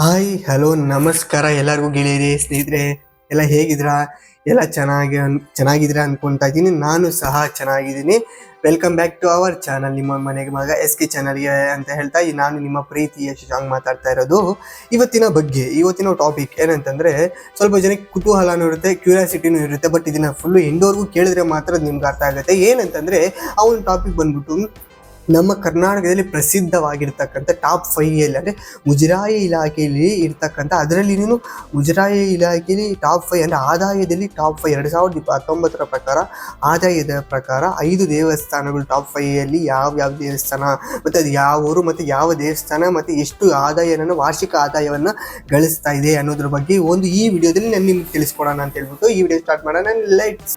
Hi, hello, ನಮಸ್ಕಾರ ಎಲ್ಲರಿಗೂ ಗೆಳೆಯರಿ, ಸ್ನೇಹಿತರೆ, ಎಲ್ಲ ಹೇಗಿದ್ರಾ ಎಲ್ಲ ಚೆನ್ನಾಗಿ ಅನ್- ಚೆನ್ನಾಗಿದ್ದೀರಾ ಅನ್ಕೊಂತಾ ಇದ್ದೀನಿ. ನಾನು ಸಹ ಚೆನ್ನಾಗಿದ್ದೀನಿ. Welcome back to our channel ನಿಮ್ಮ ಮನೆಗೆ ಮಗ ಎಸ್ ಕೆ ಚಾನಲ್ಗೆ ಅಂತ ಹೇಳ್ತಾ ನಾನು ನಿಮ್ಮ ಪ್ರೀತಿಯ ಶಶಾಂಗ್ ಮಾತಾಡ್ತಾ ಇರೋದು. ಇವತ್ತಿನ ಬಗ್ಗೆ, ಇವತ್ತಿನ ಟಾಪಿಕ್ ಏನಂತಂದ್ರೆ, ಸ್ವಲ್ಪ ಜನಕ್ಕೆ ಕುತೂಹಲನೂ ಇರುತ್ತೆ ಕ್ಯೂರಿಯಾಸಿಟಿನೂ ಇರುತ್ತೆ ಬಟ್ ಇದನ್ನ ಫುಲ್ಲು ಎಂಡೋರ್ಗೂ ಕೇಳಿದ್ರೆ ಮಾತ್ರ ನಿಮ್ಗೆ ಅರ್ಥ ಆಗುತ್ತೆ. ಏನಂತಂದ್ರೆ, ಆ ಒಂದು ಟಾಪಿಕ್ ಬಂದ್ಬಿಟ್ಟು ನಮ್ಮ ಕರ್ನಾಟಕದಲ್ಲಿ ಪ್ರಸಿದ್ಧವಾಗಿರ್ತಕ್ಕಂಥ ಟಾಪ್ ಫೈವ್ ಅಲ್ಲಿ, ಅಂದರೆ ಮುಜರಾಯಿ ಇಲಾಖೆಯಲ್ಲಿ ಇರ್ತಕ್ಕಂಥ, ಅದರಲ್ಲಿ ನೀನು ಮುಜರಾಯಿ ಇಲಾಖೆಯಲ್ಲಿ ಟಾಪ್ ಫೈವ್, ಅಂದರೆ ಆದಾಯದಲ್ಲಿ ಟಾಪ್ ಫೈವ್, ಎರಡು ಸಾವಿರದ ಇಪ್ಪ ಹತ್ತೊಂಬತ್ತರ ಪ್ರಕಾರ ಆದಾಯದ ಪ್ರಕಾರ ಐದು ದೇವಸ್ಥಾನಗಳು ಟಾಪ್ ಅಲ್ಲಿ ಯಾವ ಯಾವ ದೇವಸ್ಥಾನ, ಮತ್ತು ಅದು ಯಾವ ಊರು, ಮತ್ತು ಯಾವ ದೇವಸ್ಥಾನ, ಮತ್ತು ಎಷ್ಟು ಆದಾಯವನ್ನು ವಾರ್ಷಿಕ ಆದಾಯವನ್ನು ಗಳಿಸ್ತಾ ಇದೆ ಅನ್ನೋದ್ರ ಬಗ್ಗೆ ಒಂದು ಈ ವಿಡಿಯೋದಲ್ಲಿ ನಾನು ನಿಮ್ಗೆ ತಿಳಿಸ್ಕೊಡೋಣ ಅಂತ ಹೇಳ್ಬಿಟ್ಟು ಈ ವಿಡಿಯೋ ಸ್ಟಾರ್ಟ್ ಮಾಡೋಣ. ಲೈಟ್ಸ್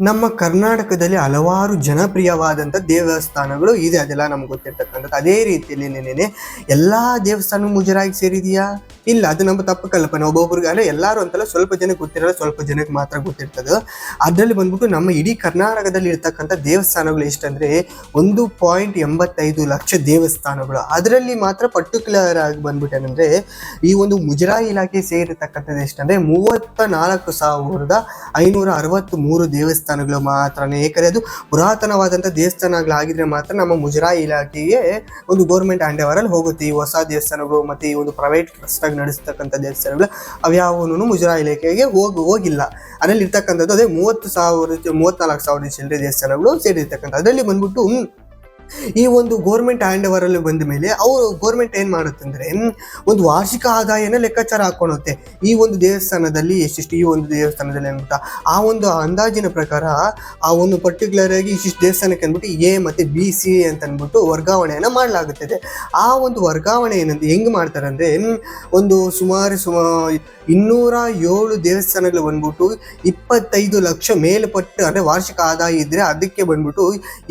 ನಮ್ಮ ಕರ್ನಾಟಕದಲ್ಲಿ ಹಲವಾರು ಜನಪ್ರಿಯವಾದಂಥ ದೇವಸ್ಥಾನಗಳು ಇದೆ. ಅದೆಲ್ಲ ನಮ್ಗೆ ಗೊತ್ತಿರ್ತಕ್ಕಂಥದ್ದು. ಅದೇ ರೀತಿಯಲ್ಲಿ ನೆನೆ ಎಲ್ಲ ದೇವಸ್ಥಾನ ಮುಜರಾಗಿ ಸೇರಿದೆಯಾ? ಇಲ್ಲ, ಅದು ನಮ್ಮ ತಪ್ಪು ಕಲ್ಪನೆ ಒಬ್ಬೊಬ್ರಿಗೆ ಅಂದರೆ ಎಲ್ಲರೂ ಅಂತಲ್ಲ ಸ್ವಲ್ಪ ಜನಕ್ಕೆ ಗೊತ್ತಿರಲ್ಲ, ಸ್ವಲ್ಪ ಜನಕ್ಕೆ ಮಾತ್ರ ಗೊತ್ತಿರ್ತದೆ. ಅದರಲ್ಲಿ ಬಂದ್ಬಿಟ್ಟು ನಮ್ಮ ಇಡೀ ಕರ್ನಾಟಕದಲ್ಲಿ ಇರ್ತಕ್ಕಂಥ ದೇವಸ್ಥಾನಗಳು ಎಷ್ಟಂದ್ರೆ ಒಂದು ಪಾಯಿಂಟ್ ಎಂಬತ್ತೈದು ಲಕ್ಷ ದೇವಸ್ಥಾನಗಳು. ಅದರಲ್ಲಿ ಮಾತ್ರ ಪರ್ಟಿಕ್ಯುಲರ್ ಆಗಿ ಬಂದ್ಬಿಟ್ಟು ಏನಂದ್ರೆ ಈ ಒಂದು ಮುಜರಾಯಿ ಇಲಾಖೆ ಸೇರಿರ್ತಕ್ಕಂಥದ್ದು ಎಷ್ಟಂದ್ರೆ ಮೂವತ್ತ ನಾಲ್ಕು ಸಾವಿರದ ಐನೂರ ಅರವತ್ತು ಮೂರು ದೇವಸ್ಥಾನಗಳು ಮಾತ್ರನೇ. ಏಕೆಂದರೆ ಅದು ಪುರಾತನವಾದಂಥ ದೇವಸ್ಥಾನಗಳಾಗಿದ್ರೆ ಮಾತ್ರ ನಮ್ಮ ಮುಜರಾಯಿ ಇಲಾಖೆಗೆ ಒಂದು ಗೌರ್ಮೆಂಟ್ ಅಲ್ಲಿ ಹೋಗುತ್ತೆ. ಈ ಹೊಸ ದೇವಸ್ಥಾನಗಳು ಮತ್ತೆ ಈ ಒಂದು ಪ್ರೈವೇಟ್ ಟ್ರಸ್ಟ್ ಆಗಿ ನಡೆಸ್ತಕ್ಕಂಥ ದೇವಸ್ಥಾನಗಳು ಅವ್ಯಾವನು ಮುಜರಾಯಿ ಇಲಾಖೆಗೆ ಹೋಗಿ, ಹೋಗಿಲ್ಲ. ಅದರಲ್ಲಿ ಇರ್ತಕ್ಕಂಥದ್ದು ಅದೇ ಮೂವತ್ತು ಸಾವಿರ ಮೂವತ್ತ್ನಾಲ್ಕು ಸಾವಿರ ಚಿಲ್ಲರೆ ದೇವಸ್ಥಾನಗಳು ಸೇರಿರ್ತಕ್ಕಂಥ ಅದರಲ್ಲಿ ಬಂದ್ಬಿಟ್ಟು ಈ ಒಂದು ಗೋರ್ಮೆಂಟ್ ಹ್ಯಾಂಡ್ ಓವರಲ್ಲಿ ಬಂದ ಮೇಲೆ ಅವರು ಗೋರ್ಮೆಂಟ್ ಏನು ಮಾಡುತ್ತಂದ್ರೆ ಒಂದು ವಾರ್ಷಿಕ ಆದಾಯನ ಲೆಕ್ಕಾಚಾರ ಹಾಕೊಳುತ್ತೆ ಈ ಒಂದು ದೇವಸ್ಥಾನದಲ್ಲಿ, ಎಷ್ಟಿಷ್ಟು ಈ ಒಂದು ದೇವಸ್ಥಾನದಲ್ಲಿ ಅಂದ್ಬಿಟ್ಟು ಆ ಒಂದು ಅಂದಾಜಿನ ಪ್ರಕಾರ ಆ ಒಂದು ಪರ್ಟಿಕ್ಯುಲರ್ ಆಗಿ ಇಷ್ಟಿಷ್ಟು ದೇವಸ್ಥಾನಕ್ಕೆ ಅಂದ್ಬಿಟ್ಟು ಎ ಮತ್ತೆ ಬಿ, ಸಿ ಅಂತ ಅಂದ್ಬಿಟ್ಟು ವರ್ಗಾವಣೆಯನ್ನು ಮಾಡಲಾಗುತ್ತದೆ. ಆ ಒಂದು ವರ್ಗಾವಣೆ ಏನಂದ್ರೆ ಹೆಂಗೆ ಮಾಡ್ತಾರೆ ಅಂದ್ರೆ ಒಂದು ಸುಮಾರು ಸುಮಾ ಇನ್ನೂರ ಏಳು ದೇವಸ್ಥಾನಗಳು ಬಂದ್ಬಿಟ್ಟು ಇಪ್ಪತ್ತೈದು ಲಕ್ಷ ಮೇಲ್ಪಟ್ಟು, ಅಂದ್ರೆ ವಾರ್ಷಿಕ ಆದಾಯ ಇದ್ರೆ ಅದಕ್ಕೆ ಬಂದ್ಬಿಟ್ಟು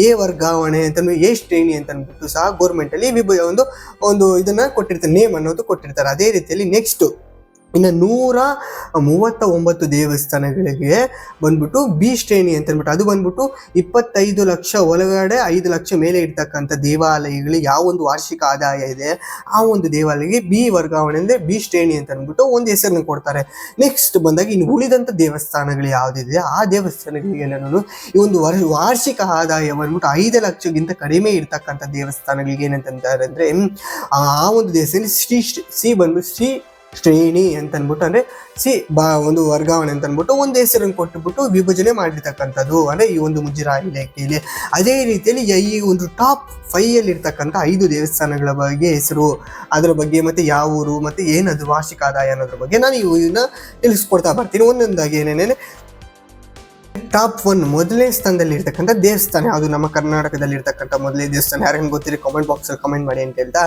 ಎ ವರ್ಗಾವಣೆ ಅಂತ ಎ ಶ್ರೇಣಿ ಅಂತ ಅಂದ್ಬಿಟ್ಟು ಸಹ ಗೌರ್ಮೆಂಟ್ ಅಲ್ಲಿ ವಿಭ ಒಂದು ಒಂದು ಇದನ್ನ ಕೊಟ್ಟಿರ್ತಾರೆ ನೇಮ್ ಅನ್ನೋದು ಕೊಟ್ಟಿರ್ತಾರೆ. ಅದೇ ರೀತಿಯಲ್ಲಿ ನೆಕ್ಸ್ಟ್ ಇನ್ನು ನೂರ ಮೂವತ್ತ ಒಂಬತ್ತು ದೇವಸ್ಥಾನಗಳಿಗೆ ಬಂದ್ಬಿಟ್ಟು ಬಿ ಶ್ರೇಣಿ ಅಂತ ಅಂದ್ಬಿಟ್ಟು, ಅದು ಬಂದ್ಬಿಟ್ಟು ಇಪ್ಪತ್ತೈದು ಲಕ್ಷ ಒಳಗಡೆ ಐದು ಲಕ್ಷ ಮೇಲೆ ಇರ್ತಕ್ಕಂಥ ದೇವಾಲಯಗಳು ಯಾವ ಒಂದು ವಾರ್ಷಿಕ ಆದಾಯ ಇದೆ, ಆ ಒಂದು ದೇವಾಲಯಕ್ಕೆ ಬಿ ವರ್ಗಾವಣೆ ಅಂದರೆ ಬಿ ಶ್ರೇಣಿ ಅಂತ ಅಂದ್ಬಿಟ್ಟು ಒಂದು ಹೆಸರನ್ನು ಕೊಡ್ತಾರೆ. ನೆಕ್ಸ್ಟ್ ಬಂದಾಗ ಇನ್ನು ಉಳಿದಂಥ ದೇವಸ್ಥಾನಗಳು ಯಾವುದಿದೆ, ಆ ದೇವಸ್ಥಾನಗಳಿಗೆಲ್ಲನೂ ಈ ಒಂದು ವರ್, ವಾರ್ಷಿಕ ಆದಾಯ ಬಂದ್ಬಿಟ್ಟು ಐದು ಲಕ್ಷಕ್ಕಿಂತ ಕಡಿಮೆ ಇರ್ತಕ್ಕಂಥ ದೇವಸ್ಥಾನಗಳಿಗೆ ಏನಂತಂತಾರೆ ಅಂದರೆ ಆ ಒಂದು ದೇವಸ್ಥಾನ ಶ್ರೀ ಸಿ ಬಂದು ಶ್ರೀ ಶ್ರೇಣಿ ಅಂತ ಅಂದ್ಬಿಟ್ಟು ಅಂದ್ರೆ ಸಿ, ಬಾ, ಒಂದು ವರ್ಗಾವಣೆ ಅಂತ ಅಂದ್ಬಿಟ್ಟು ಒಂದು ಹೆಸರನ್ನು ಕೊಟ್ಟುಬಿಟ್ಟು ವಿಭಜನೆ ಮಾಡಿರ್ತಕ್ಕಂಥದ್ದು, ಅಂದ್ರೆ ಈ ಒಂದು ಮುಜರಾಯಿ ಇಲಾಖೆಯಲ್ಲಿ ಅದೇ ರೀತಿಯಲ್ಲಿ ಈ ಒಂದು ಟಾಪ್ ಫೈವ್ ಅಲ್ಲಿ ಇರ್ತಕ್ಕಂಥ ಐದು ದೇವಸ್ಥಾನಗಳ ಬಗ್ಗೆ ಹೆಸರು, ಅದರ ಬಗ್ಗೆ ಮತ್ತೆ ಯಾವ ಊರು, ಮತ್ತೆ ಏನದು ವಾರ್ಷಿಕ ಆದಾಯ ಅನ್ನೋದ್ರ ಬಗ್ಗೆ ನಾನು ಇವನ್ನ ತಿಳಿಸ್ಕೊಡ್ತಾ ಬರ್ತೀನಿ. ಒಂದೊಂದಾಗಿ ಏನೇನೇನೆ ಟಾಪ್ ಒನ್ ಮೊದಲನೇ ಸ್ಥಾನದಲ್ಲಿ ಇರ್ತಕ್ಕಂಥ ದೇವಸ್ಥಾನ ಯಾವುದು ನಮ್ಮ ಕರ್ನಾಟಕದಲ್ಲಿ ಇರ್ತಕ್ಕಂಥ ಮೊದಲನೇ ದೇವಸ್ಥಾನ. ಯಾರಿಗೂ ಗೊತ್ತಿರಿ? ಕಾಮೆಂಟ್ ಬಾಕ್ಸ್ ಅಲ್ಲಿ ಕಮೆಂಟ್ ಮಾಡಿ ಅಂತ ಹೇಳ್ತಾ,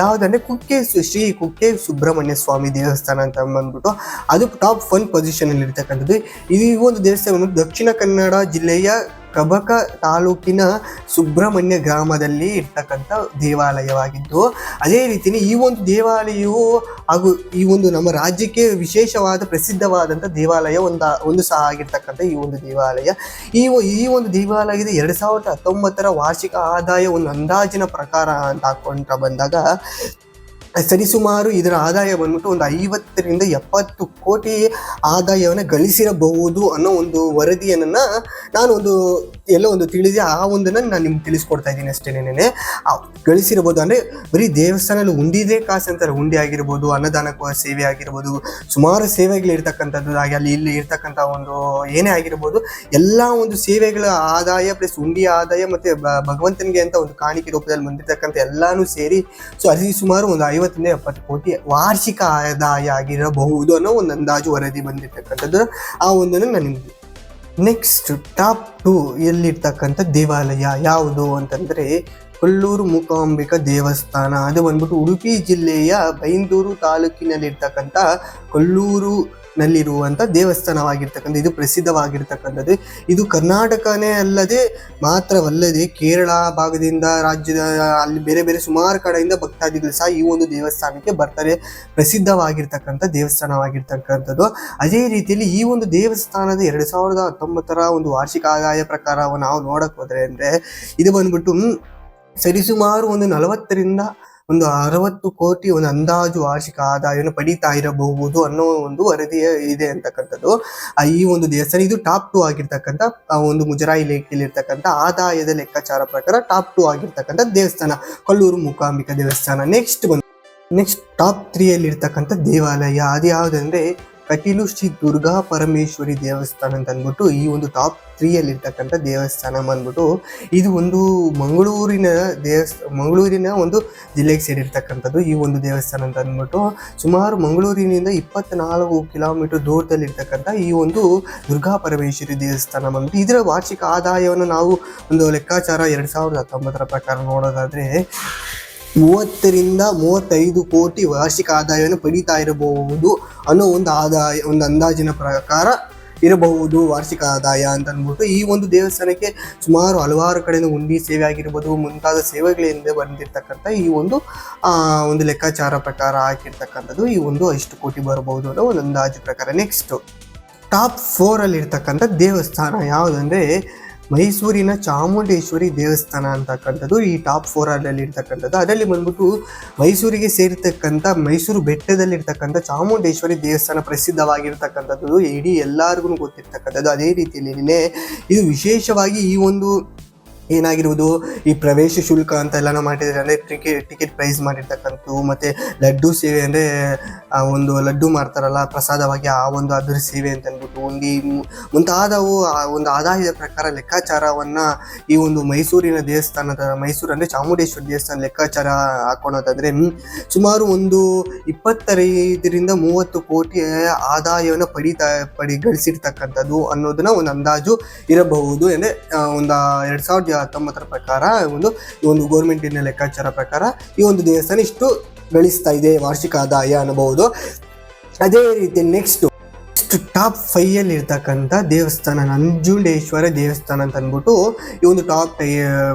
ಯಾವುದಂದ್ರೆ ಕುಕ್ಕೆ ಶ್ರೀ ಕುಕ್ಕೆ ಸುಬ್ರಹ್ಮಣ್ಯ ಸ್ವಾಮಿ ದೇವಸ್ಥಾನ ಅಂತ ಬಂದ್ಬಿಟ್ಟು, ಅದು ಟಾಪ್ ಒನ್ ಪೊಸಿಷನ್ ಅಲ್ಲಿ ಇರ್ತಕ್ಕಂಥದ್ದು ಈ ಒಂದು ದೇವಸ್ಥಾನ ದಕ್ಷಿಣ ಕನ್ನಡ ಜಿಲ್ಲೆಯ ಕಬಕ ತಾಲೂಕಿನ ಸುಬ್ರಹ್ಮಣ್ಯ ಗ್ರಾಮದಲ್ಲಿ ಇರ್ತಕ್ಕಂಥ ದೇವಾಲಯವಾಗಿದ್ದು, ಅದೇ ರೀತಿಯಲ್ಲಿ ಈ ಒಂದು ದೇವಾಲಯವು ಹಾಗೂ ಈ ಒಂದು ನಮ್ಮ ರಾಜ್ಯಕ್ಕೆ ವಿಶೇಷವಾದ ಪ್ರಸಿದ್ಧವಾದಂಥ ದೇವಾಲಯ ಒಂದು ಒಂದು ಸಹ ಆಗಿರ್ತಕ್ಕಂಥ ಈ ಒಂದು ದೇವಾಲಯ. ಈ ಈ ಒಂದು ದೇವಾಲಯದ ಎರಡು ಸಾವಿರದ ಹತ್ತೊಂಬತ್ತರ ವಾರ್ಷಿಕ ಆದಾಯ ಒಂದು ಅಂದಾಜಿನ ಪ್ರಕಾರ ಅಂತ ಹಾಕೊಂಡ್ರೆ ಬಂದಾಗ ಸರಿಸುಮಾರು ಇದರ ಆದಾಯ ಬಂದ್ಬಿಟ್ಟು ಒಂದು ಐವತ್ತರಿಂದ ಎಪ್ಪತ್ತು ಕೋಟಿ ಆದಾಯವನ್ನು ಗಳಿಸಿರಬಹುದು ಅನ್ನೋ ಒಂದು ವರದಿಯನ್ನು ನಾನು ಒಂದು ಎಲ್ಲೋ ಒಂದು ತಿಳಿದೆ ಆ ಒಂದನ್ನು ನಾನು ನಿಮ್ಗೆ ತಿಳಿಸ್ಕೊಡ್ತಾ ಇದ್ದೀನಿ ಅಷ್ಟೇನೇನೆ ಗಳಿಸಿರ್ಬೋದು ಅಂದರೆ ಬರೀ ದೇವಸ್ಥಾನದಲ್ಲಿ ಉಂಡಿದೇ ಕಾಸು ಅಂತಾರೆ. ಉಂಡಿ ಆಗಿರ್ಬೋದು ಅನ್ನದಾನ ಸೇವೆ ಆಗಿರ್ಬೋದು, ಸುಮಾರು ಸೇವೆಗಳು ಇರ್ತಕ್ಕಂಥದ್ದು, ಹಾಗೆ ಅಲ್ಲಿ ಇಲ್ಲಿ ಇರ್ತಕ್ಕಂಥ ಒಂದು ಏನೇ ಆಗಿರ್ಬೋದು, ಎಲ್ಲ ಒಂದು ಸೇವೆಗಳ ಆದಾಯ ಪ್ಲಸ್ ಉಂಡಿ ಆದಾಯ ಮತ್ತು ಭಗವಂತನಿಗೆ ಅಂತ ಒಂದು ಕಾಣಿಕೆ ರೂಪದಲ್ಲಿ ಬಂದಿರತಕ್ಕಂಥ ಎಲ್ಲಾನು ಸೇರಿ ಸೊ ಅಲ್ಲಿ ಸುಮಾರು ಒಂದು ಐವತ್ತರಿಂದ ಎಪ್ಪತ್ತು ಕೋಟಿ ವಾರ್ಷಿಕ ಆದಾಯ ಆಗಿರಬಹುದು ಅನ್ನೋ ಒಂದು ಅಂದಾಜು ವರದಿ ಬಂದಿರತಕ್ಕಂಥದ್ದು. ಆ ಒಂದನ್ನು ನಾನು ನಿಮ್ಗೆ ನೆಕ್ಸ್ಟ್ ಟಾಪ್ ಟು ಎಲ್ಲಿರ್ತಕ್ಕಂಥ ದೇವಾಲಯ ಯಾವುದು ಅಂತಂದರೆ ಕೊಲ್ಲೂರು ಮೂಕಾಂಬಿಕಾ ದೇವಸ್ಥಾನ. ಅದು ಬಂದ್ಬಿಟ್ಟು ಉಡುಪಿ ಜಿಲ್ಲೆಯ ಬೈಂದೂರು ತಾಲೂಕಿನಲ್ಲಿರ್ತಕ್ಕಂಥ ಕೊಲ್ಲೂರು ನಲ್ಲಿರುವಂಥ ದೇವಸ್ಥಾನವಾಗಿರ್ತಕ್ಕಂಥ, ಇದು ಪ್ರಸಿದ್ಧವಾಗಿರ್ತಕ್ಕಂಥದ್ದು. ಇದು ಕರ್ನಾಟಕನೇ ಅಲ್ಲದೆ ಮಾತ್ರವಲ್ಲದೆ ಕೇರಳ ಭಾಗದಿಂದ ರಾಜ್ಯದ, ಅಲ್ಲಿ ಬೇರೆ ಬೇರೆ ಸುಮಾರು ಕಡೆಯಿಂದ ಭಕ್ತಾದಿಗಳು ಸಹ ಈ ಒಂದು ದೇವಸ್ಥಾನಕ್ಕೆ ಬರ್ತಾರೆ. ಪ್ರಸಿದ್ಧವಾಗಿರ್ತಕ್ಕಂಥ ದೇವಸ್ಥಾನವಾಗಿರ್ತಕ್ಕಂಥದ್ದು. ಅದೇ ರೀತಿಯಲ್ಲಿ ಈ ಒಂದು ದೇವಸ್ಥಾನದ ಎರಡು ಸಾವಿರದ ಹತ್ತೊಂಬತ್ತರ ಒಂದು ವಾರ್ಷಿಕ ಆದಾಯ ಪ್ರಕಾರ ನಾವು ನೋಡಕ್ ಹೋದ್ರೆ ಅಂದ್ರೆ, ಇದು ಬಂದ್ಬಿಟ್ಟು ಸರಿಸುಮಾರು ಒಂದು ನಲವತ್ತರಿಂದ ಒಂದು ಅರವತ್ತು ಕೋಟಿ ಒಂದು ಅಂದಾಜು ವಾರ್ಷಿಕ ಆದಾಯವನ್ನು ಪಡೀತಾ ಇರಬಹುದು ಅನ್ನೋ ಒಂದು ವರದಿ ಇದೆ ಅಂತಕ್ಕಂಥದ್ದು. ಈ ಒಂದು ದೇವಸ್ಥಾನ ಇದು ಟಾಪ್ ಟು ಆಗಿರ್ತಕ್ಕಂಥ ಒಂದು ಮುಜರಾಯಿ ಇರ್ತಕ್ಕಂಥ ಆದಾಯದ ಲೆಕ್ಕಾಚಾರ ಪ್ರಕಾರ ಟಾಪ್ ಟು ಆಗಿರ್ತಕ್ಕಂಥ ದೇವಸ್ಥಾನ, ಕಲ್ಲೂರು ಮೂಕಾಂಬಿಕಾ ದೇವಸ್ಥಾನ. ನೆಕ್ಸ್ಟ್ ಬಂದು ನೆಕ್ಸ್ಟ್ ಟಾಪ್ ತ್ರೀಯಲ್ಲಿರ್ತಕ್ಕಂಥ ದೇವಾಲಯ ಅದು ಯಾವುದಂದ್ರೆ ಕಟೀಲು ಶ್ರೀ ದುರ್ಗಾ ಪರಮೇಶ್ವರಿ ದೇವಸ್ಥಾನ ಅಂತ ಅಂದ್ಬಿಟ್ಟು ಈ ಒಂದು ಟಾಪ್ ತ್ರೀಯಲ್ಲಿ ಇರ್ತಕ್ಕಂಥ ದೇವಸ್ಥಾನ ಬಂದ್ಬಿಟ್ಟು ಇದು ಒಂದು ಮಂಗಳೂರಿನ ದೇವಸ್ಥಾನ ಮಂಗಳೂರಿನ ಒಂದು ಜಿಲ್ಲೆಗೆ ಸೇರಿರ್ತಕ್ಕಂಥದ್ದು ಈ ಒಂದು ದೇವಸ್ಥಾನ ಅಂತ ಅಂದ್ಬಿಟ್ಟು ಸುಮಾರು ಮಂಗಳೂರಿನಿಂದ ಇಪ್ಪತ್ನಾಲ್ಕು ಕಿಲೋಮೀಟರ್ ದೂರದಲ್ಲಿ ಇರ್ತಕ್ಕಂಥ ಈ ಒಂದು ದುರ್ಗಾ ಪರಮೇಶ್ವರಿ ದೇವಸ್ಥಾನ ಬಂದ್ಬಿಟ್ಟು ಇದರ ವಾರ್ಷಿಕ ಆದಾಯವನ್ನು ನಾವು ಒಂದು ಲೆಕ್ಕಾಚಾರ ಎರಡು ಸಾವಿರದ ಹತ್ತೊಂಬತ್ತರ ಪ್ರಕಾರ ನೋಡೋದಾದ್ರೆ ಮೂವತ್ತರಿಂದ ಮೂವತ್ತೈದು ಕೋಟಿ ವಾರ್ಷಿಕ ಆದಾಯವನ್ನು ಪಡೀತಾ ಇರಬಹುದು ಅನ್ನೋ ಒಂದು ಆದಾಯ, ಒಂದು ಅಂದಾಜಿನ ಪ್ರಕಾರ ಇರಬಹುದು ವಾರ್ಷಿಕ ಆದಾಯ ಅಂತ ಅಂದ್ಬಿಟ್ಟು ಈ ಒಂದು ದೇವಸ್ಥಾನಕ್ಕೆ ಸುಮಾರು ಹಲವಾರು ಕಡೆಯಿಂದ ಉಂಡಿ ಸೇವೆ ಆಗಿರ್ಬೋದು, ಮುಂತಾದ ಸೇವೆಗಳಿಂದ ಬಂದಿರತಕ್ಕಂಥ ಈ ಒಂದು ಒಂದು ಲೆಕ್ಕಾಚಾರ ಪ್ರಕಾರ ಹಾಕಿರ್ತಕ್ಕಂಥದ್ದು ಈ ಒಂದು ಐಷ್ಟು ಕೋಟಿ ಬರಬಹುದು ಅನ್ನೋ ಒಂದು ಅಂದಾಜು ಪ್ರಕಾರ. ನೆಕ್ಸ್ಟ್ ಟಾಪ್ ಫೋರಲ್ಲಿರ್ತಕ್ಕಂಥ ದೇವಸ್ಥಾನ ಯಾವುದಂದ್ರೆ ಮೈಸೂರಿನ ಚಾಮುಂಡೇಶ್ವರಿ ದೇವಸ್ಥಾನ ಅಂತಕ್ಕಂಥದ್ದು, ಈ ಟಾಪ್ ಫೋರ್ ಅಲ್ಲಿ ಇರ್ತಕ್ಕಂಥದ್ದು. ಅದರಲ್ಲಿ ಬಂದ್ಬಿಟ್ಟು ಮೈಸೂರಿಗೆ ಸೇರಿರ್ತಕ್ಕಂಥ ಮೈಸೂರು ಬೆಟ್ಟದಲ್ಲಿರ್ತಕ್ಕಂಥ ಚಾಮುಂಡೇಶ್ವರಿ ದೇವಸ್ಥಾನ ಪ್ರಸಿದ್ಧವಾಗಿರ್ತಕ್ಕಂಥದ್ದು ಇಡೀ ಎಲ್ಲರಿಗೂ ಗೊತ್ತಿರ್ತಕ್ಕಂಥದ್ದು. ಅದೇ ರೀತಿಯಲ್ಲಿ ಇದು ವಿಶೇಷವಾಗಿ ಈ ಒಂದು ಏನಾಗಿರುವುದು? ಈ ಪ್ರವೇಶ ಶುಲ್ಕ ಅಂತ ಎಲ್ಲನೂ ಮಾಡಿದ್ರೆ ಅಂದರೆ ಟಿಕೆಟ್ ಟಿಕೆಟ್ ಪ್ರೈಸ್ ಮಾಡಿರ್ತಕ್ಕಂಥದ್ದು, ಮತ್ತು ಲಡ್ಡು ಸೇವೆ ಅಂದರೆ, ಆ ಒಂದು ಲಡ್ಡು ಮಾಡ್ತಾರಲ್ಲ, ಪ್ರಸಾದವಾಗಿ ಆ ಒಂದು ಅದರ ಸೇವೆ ಅಂತ ಅಂದ್ಬಿಟ್ಟು ಒಂದು ಈ ಮುಂತಾದವು ಆ ಒಂದು ಆದಾಯದ ಪ್ರಕಾರ ಲೆಕ್ಕಾಚಾರವನ್ನು ಈ ಒಂದು ಮೈಸೂರಿನ ದೇವಸ್ಥಾನದ, ಮೈಸೂರು ಅಂದರೆ ಚಾಮುಂಡೇಶ್ವರಿ ದೇವಸ್ಥಾನ ಲೆಕ್ಕಾಚಾರ ಹಾಕೊಳೋದಾದರೆ ಸುಮಾರು ಒಂದು ಇಪ್ಪತ್ತೈದರಿಂದ ಮೂವತ್ತು ಕೋಟಿ ಆದಾಯವನ್ನು ಪಡೀತಾ, ಪಡಿ, ಗಳಿಸಿರ್ತಕ್ಕಂಥದ್ದು ಅನ್ನೋದನ್ನ ಒಂದು ಅಂದಾಜು ಇರಬಹುದು. ಅಂದರೆ ಒಂದು ಎರಡು ಸಾವಿರದ ಹತ್ತೊಂಬತ್ತರ ಪ್ರಕಾರ ಒಂದು, ಈ ಒಂದು ಗೌರ್ಮೆಂಟಿನ ಲೆಕ್ಕಾಚಾರ ಪ್ರಕಾರ ಈ ಒಂದು ದೇವಸ್ಥಾನ ಇಷ್ಟು ಗಳಿಸ್ತಾ ಇದೆ, ವಾರ್ಷಿಕ ಆದಾಯ ಅನ್ನಬಹುದು. ಅದೇ ರೀತಿ ನೆಕ್ಸ್ಟ್ ಟಾಪ್ ಫೈವ್ ಅಲ್ಲಿ ಇರ್ತಕ್ಕಂಥ ದೇವಸ್ಥಾನ ನಂಜುಂಡೇಶ್ವರ ದೇವಸ್ಥಾನ ಅಂತ ಅಂದ್ಬಿಟ್ಟು, ಈ ಒಂದು ಟಾಪ್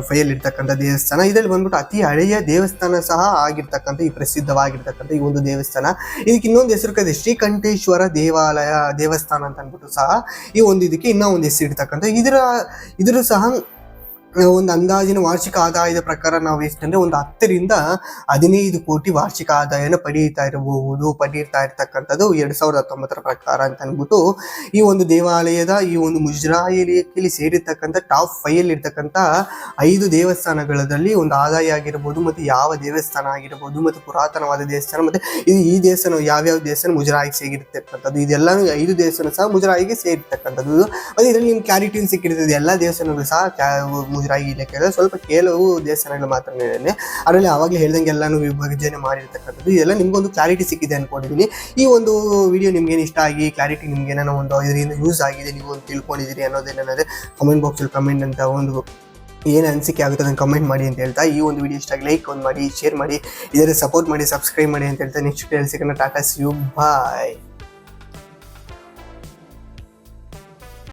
ಫೈವ್ ಅಲ್ಲಿ ಇರ್ತಕ್ಕಂಥ ದೇವಸ್ಥಾನ, ಇದರಲ್ಲಿ ಬಂದ್ಬಿಟ್ಟು ಅತಿ ಹಳೆಯ ದೇವಸ್ಥಾನ ಸಹ ಆಗಿರ್ತಕ್ಕಂಥ, ಈ ಪ್ರಸಿದ್ಧವಾಗಿರ್ತಕ್ಕಂಥ ಈ ಒಂದು ದೇವಸ್ಥಾನ. ಇದಕ್ಕೆ ಇನ್ನೊಂದು ಹೆಸರು ಕದೆ ಶ್ರೀಕಂಠೇಶ್ವರ ದೇವಾಲಯ ದೇವಸ್ಥಾನ ಅಂತ ಅಂದ್ಬಿಟ್ಟು ಸಹ ಈ ಒಂದು ಇದಕ್ಕೆ ಇನ್ನೂ ಒಂದು ಹೆಸರು ಇರ್ತಕ್ಕಂಥ. ಇದರ, ಇದ್ರೂ ಸಹ ಒಂದು ಅಂದಾಜಿನ ವಾರ್ಷಿಕ ಆದಾಯದ ಪ್ರಕಾರ ನಾವು ಎಷ್ಟಂದ್ರೆ ಒಂದು ಹತ್ತರಿಂದ ಹದಿನೈದು ಕೋಟಿ ವಾರ್ಷಿಕ ಆದಾಯನ ಪಡೀತಾ ಇರಬಹುದು ಪಡೀತಾ ಇರ್ತಕ್ಕಂಥದ್ದು ಎರಡ್ ಸಾವಿರದ ಹತ್ತೊಂಬತ್ತರ ಪ್ರಕಾರ ಅಂತ ಅಂದ್ಬಿಟ್ಟು ಈ ಒಂದು ದೇವಾಲಯದ ಈ ಒಂದು ಮುಜರಾಯಿ ಇಲಾಖೆಯಲ್ಲಿ ಸೇರಿರ್ತಕ್ಕಂಥ ಟಾಪ್ ಫೈವ್ ಅಲ್ಲಿ ಇರ್ತಕ್ಕಂಥ ಐದು ದೇವಸ್ಥಾನಗಳಲ್ಲಿ ಒಂದು ಆದಾಯ ಆಗಿರ್ಬೋದು ಮತ್ತೆ ಯಾವ ದೇವಸ್ಥಾನ ಆಗಿರ್ಬೋದು ಮತ್ತೆ ಪುರಾತನವಾದ ದೇವಸ್ಥಾನ ಮತ್ತೆ ಇದು ಈ ದೇವಸ್ಥಾನ ಯಾವ್ಯಾವ ದೇವಸ್ಥಾನ ಮುಜರಾಯಿಗೆ ಸೇರಿರ್ತಕ್ಕಂಥದ್ದು ಇದೆಲ್ಲ ಐದು ದೇವಸ್ಥಾನ ಸಹ ಮುಜರಾಯಿಗೆ ಸೇರಿರ್ತಕ್ಕಂಥದ್ದು. ಮತ್ತೆ ಇದರಲ್ಲಿ ನಿಮ್ಗೆ ಕ್ಲಾರಿಟಿನ ಸಿಕ್ಕಿರ್ತದೆ, ಎಲ್ಲ ದೇವಸ್ಥಾನಗಳು ಸಹ ಮುಜರಾಯಿ ಇಲಾಖೆ ಸ್ವಲ್ಪ ಕೆಲವು ದೇವಸ್ಥಾನಗಳು ಮಾತ್ರ ಅದರಲ್ಲಿ ಅವಾಗಲೇ ಹೇಳ್ದಂಗೆ ಎಲ್ಲಾನು ವಿಭಜನೆ ಮಾಡಿರ್ತಕ್ಕಂಥದ್ದು. ಇದೆಲ್ಲ ನಿಮ್ಗೊಂದು ಕ್ಲಾರಿಟಿ ಸಿಕ್ಕಿದೆ ಅನ್ಕೊಂಡಿದ್ದೀನಿ. ಈ ಒಂದು ವಿಡಿಯೋ ನಿಮ್ಗೇನು ಇಷ್ಟ ಆಗಿ ಕ್ಲಾರಿಟಿ ನಿಮ್ಗೆ ಏನೋ ಒಂದು ಇದರಿಂದ ಯೂಸ್ ಆಗಿದೆ, ನೀವು ಒಂದು ತಿಳ್ಕೊಂಡಿದ್ದೀರಿ ಅನ್ನೋದೇನಾದ್ರೆ ಕಮೆಂಟ್ ಬಾಕ್ಸಲ್ಲಿ ಕಮೆಂಟ್ ಅಂತ ಒಂದು ಏನು ಅನಿಸಿಕೆ ಆಗುತ್ತೆ ಅದನ್ನು ಕಮೆಂಟ್ ಮಾಡಿ ಅಂತ ಹೇಳ್ತಾ, ಈ ಒಂದು ವಿಡಿಯೋ ಇಷ್ಟ ಲೈಕ್ ಒಂದು ಮಾಡಿ ಶೇರ್ ಮಾಡಿ ಇದರ ಸಪೋರ್ಟ್ ಮಾಡಿ ಸಬ್ಸ್ಕ್ರೈಬ್ ಮಾಡಿ ಅಂತ ಹೇಳ್ತಾ ನೆಕ್ಸ್ಟ್ ಸಿಗೋಣ. Tata you bye